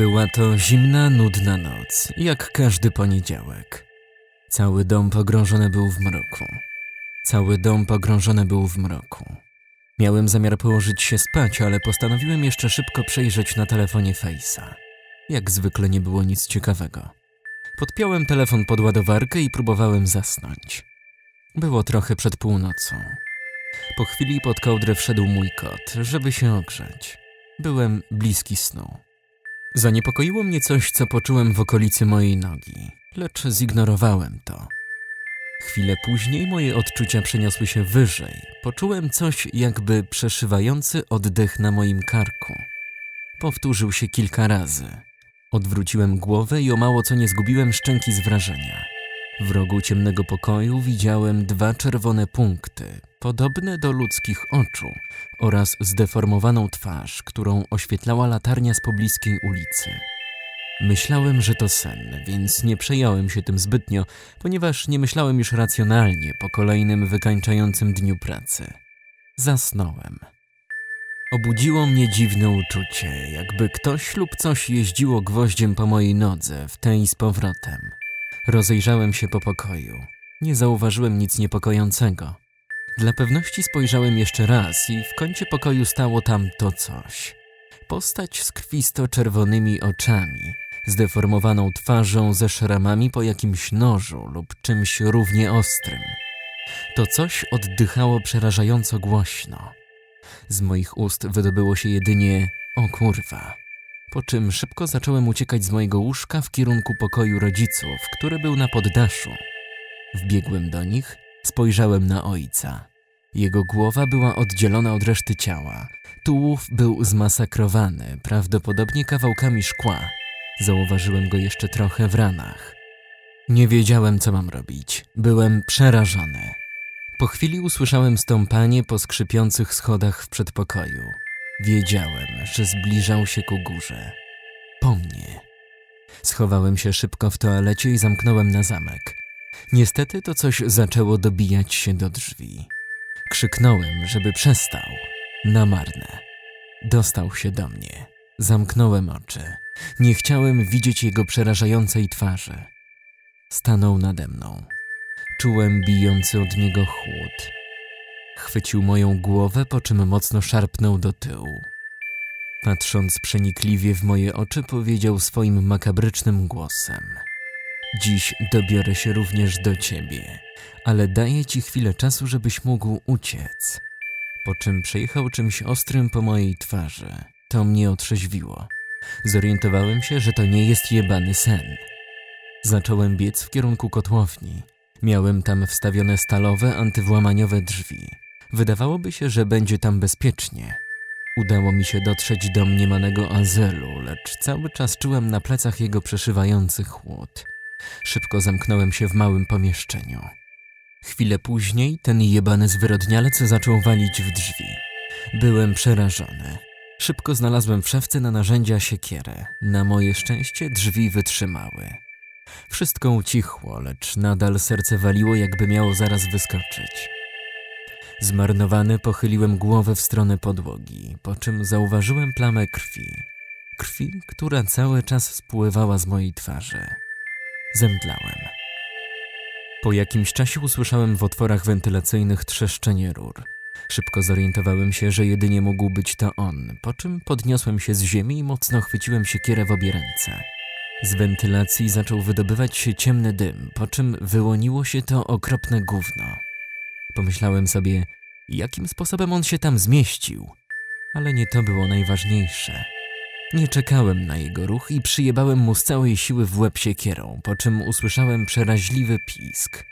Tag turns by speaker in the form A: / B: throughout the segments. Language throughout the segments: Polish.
A: Była to zimna, nudna noc, jak każdy poniedziałek. Cały dom pogrążony był w mroku. Cały dom pogrążony był w mroku. Miałem zamiar położyć się spać, ale postanowiłem jeszcze szybko przejrzeć na telefonie Face'a. Jak zwykle nie było nic ciekawego. Podpiąłem telefon pod ładowarkę i próbowałem zasnąć. Było trochę przed północą. Po chwili pod kołdrę wszedł mój kot, żeby się ogrzać. Byłem bliski snu. Zaniepokoiło mnie coś, co poczułem w okolicy mojej nogi, lecz zignorowałem to. Chwilę później moje odczucia przeniosły się wyżej. Poczułem coś jakby przeszywający oddech na moim karku. Powtórzył się kilka razy. Odwróciłem głowę i o mało co nie zgubiłem szczęki z wrażenia. W rogu ciemnego pokoju widziałem dwa czerwone punkty, podobne do ludzkich oczu oraz zdeformowaną twarz, którą oświetlała latarnia z pobliskiej ulicy. Myślałem, że to sen, więc nie przejąłem się tym zbytnio, ponieważ nie myślałem już racjonalnie po kolejnym wykańczającym dniu pracy. Zasnąłem. Obudziło mnie dziwne uczucie, jakby ktoś lub coś jeździło gwoździem po mojej nodze, w tej z powrotem. Rozejrzałem się po pokoju. Nie zauważyłem nic niepokojącego. Dla pewności spojrzałem jeszcze raz i w kącie pokoju stało tam to coś. Postać z krwisto-czerwonymi oczami, zdeformowaną twarzą ze szramami po jakimś nożu lub czymś równie ostrym. To coś oddychało przerażająco głośno. Z moich ust wydobyło się jedynie o kurwa. Po czym szybko zacząłem uciekać z mojego łóżka w kierunku pokoju rodziców, który był na poddaszu. Wbiegłem do nich, spojrzałem na ojca. Jego głowa była oddzielona od reszty ciała. Tułów był zmasakrowany, prawdopodobnie kawałkami szkła. Zauważyłem go jeszcze trochę w ranach. Nie wiedziałem, co mam robić. Byłem przerażony. Po chwili usłyszałem stąpanie po skrzypiących schodach w przedpokoju. Wiedziałem, że zbliżał się ku górze. Po mnie. Schowałem się szybko w toalecie i zamknąłem na zamek. Niestety to coś zaczęło dobijać się do drzwi. Krzyknąłem, żeby przestał. Na marne. Dostał się do mnie. Zamknąłem oczy. Nie chciałem widzieć jego przerażającej twarzy. Stanął nade mną. Czułem bijący od niego chłód. Chwycił moją głowę, po czym mocno szarpnął do tyłu. Patrząc przenikliwie w moje oczy, powiedział swoim makabrycznym głosem: Dziś dobiorę się również do ciebie, ale daję ci chwilę czasu, żebyś mógł uciec. Po czym przejechał czymś ostrym po mojej twarzy. To mnie otrzeźwiło. Zorientowałem się, że to nie jest jebany sen. Zacząłem biec w kierunku kotłowni. Miałem tam wstawione stalowe, antywłamaniowe drzwi. Wydawałoby się, że będzie tam bezpiecznie. Udało mi się dotrzeć do mniemanego azylu, lecz cały czas czułem na plecach jego przeszywający chłód. Szybko zamknąłem się w małym pomieszczeniu. Chwilę później ten jebany zwyrodnialec zaczął walić w drzwi. Byłem przerażony. Szybko znalazłem w szafce na narzędzia siekierę. Na moje szczęście drzwi wytrzymały. Wszystko ucichło, lecz nadal serce waliło, jakby miało zaraz wyskoczyć. Zmarnowany pochyliłem głowę w stronę podłogi, po czym zauważyłem plamę krwi. Krwi, która cały czas spływała z mojej twarzy. Zemdlałem. Po jakimś czasie usłyszałem w otworach wentylacyjnych trzeszczenie rur. Szybko zorientowałem się, że jedynie mógł być to on, po czym podniosłem się z ziemi i mocno chwyciłem siekierę w obie ręce. Z wentylacji zaczął wydobywać się ciemny dym, po czym wyłoniło się to okropne gówno. Pomyślałem sobie, jakim sposobem on się tam zmieścił. Ale nie to było najważniejsze. Nie czekałem na jego ruch i przyjebałem mu z całej siły w łeb siekierą, po czym usłyszałem przeraźliwy pisk.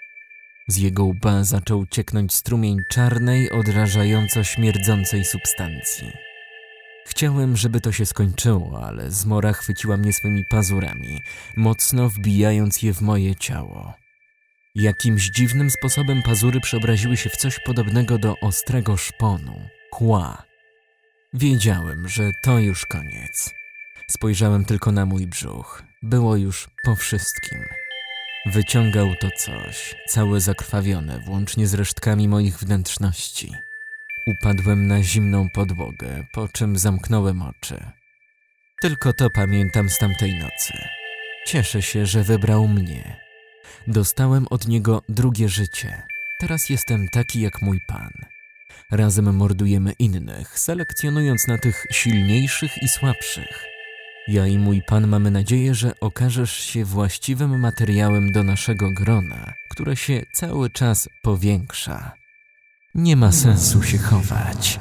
A: Z jego łba zaczął cieknąć strumień czarnej, odrażająco śmierdzącej substancji. Chciałem, żeby to się skończyło, ale zmora chwyciła mnie swymi pazurami, mocno wbijając je w moje ciało. Jakimś dziwnym sposobem pazury przeobraziły się w coś podobnego do ostrego szponu, kła. Wiedziałem, że to już koniec. Spojrzałem tylko na mój brzuch. Było już po wszystkim. Wyciągał to coś, całe zakrwawione, włącznie z resztkami moich wnętrzności. Upadłem na zimną podłogę, po czym zamknąłem oczy. Tylko to pamiętam z tamtej nocy. Cieszę się, że wybrał mnie. Dostałem od niego drugie życie. Teraz jestem taki jak mój pan. Razem mordujemy innych, selekcjonując na tych silniejszych i słabszych. Ja i mój pan mamy nadzieję, że okażesz się właściwym materiałem do naszego grona, które się cały czas powiększa. Nie ma sensu się chować.